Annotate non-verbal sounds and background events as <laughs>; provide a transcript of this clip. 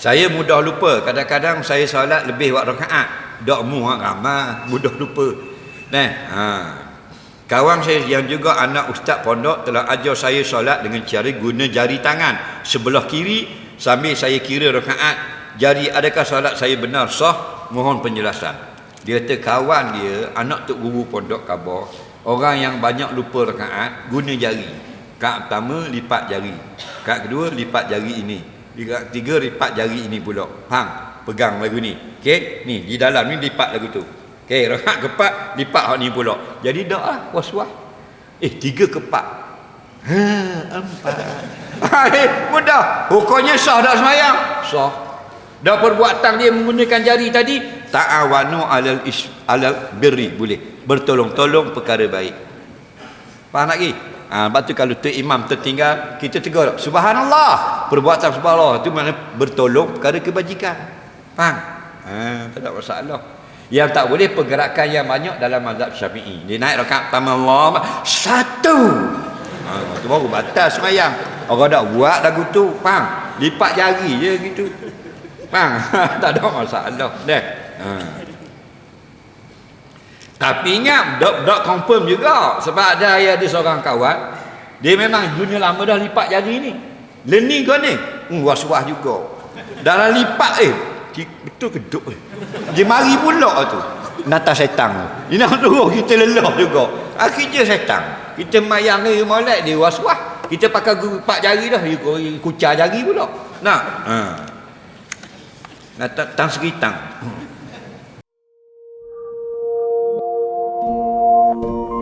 Saya mudah lupa. Kadang-kadang saya solat lebih buat rakaat. Dok mu ramah, mudah lupa. Nah, ha. Kawan saya yang juga anak ustaz pondok telah ajar saya solat dengan cara guna jari tangan sebelah kiri sambil saya kira rakaat. Jari adakah solat saya benar sah? Mohon penjelasan. Dia kata kawan dia anak tok guru pondok khabar orang yang banyak lupa rakaat guna jari. Kak pertama lipat jari. Kak kedua lipat jari ini. Kak ketiga lipat jari ini pula. Faham? Pegang lagu ni. Okey? Ni di dalam ni lipat lagu tu. Okey, rakaat keempat lipat hak ni pula. Jadi dak ah was-was. Eh, tiga keempat. Ha, empat. <laughs> Ha, eh, mudah. Hukumnya sah tak semayang? Sah. Dah perbuatan dia menggunakan jari tadi ta'awanu alal is, alal birri boleh bertolong-tolong perkara baik faham lagi ha, sebab tu kalau tu imam tertinggal kita tegur subhanallah. Perbuatan subhanallah tu mana bertolong perkara kebajikan. Faham? Ha, tak ada masalah. Yang tak boleh pergerakan yang banyak dalam mazhab syafi'i. Dia naik rakaat pertama Allah satu! Ha, tu baru batas semayang. Orang dah buat lagu tu faham? Lipat jari je gitu. Faham? <laughs> Tak ada masalah. Dah. Ha. Tapi ingat dok dok confirm juga sebab ada ada seorang kawan dia memang dunia lama dah lipat jari ni. Learning kau ni. Hmm, was-was juga. Dalam lipat eh betul keduk eh. Dia mari pula tu. Nata setan. Dia nak suruh kita lelah juga. Akhirnya setan. Kita mayang ni molek dia was-was. Kita pakai lipat jari dah dia kucar jari pula. Nah. Ha. Nata tang seritang. you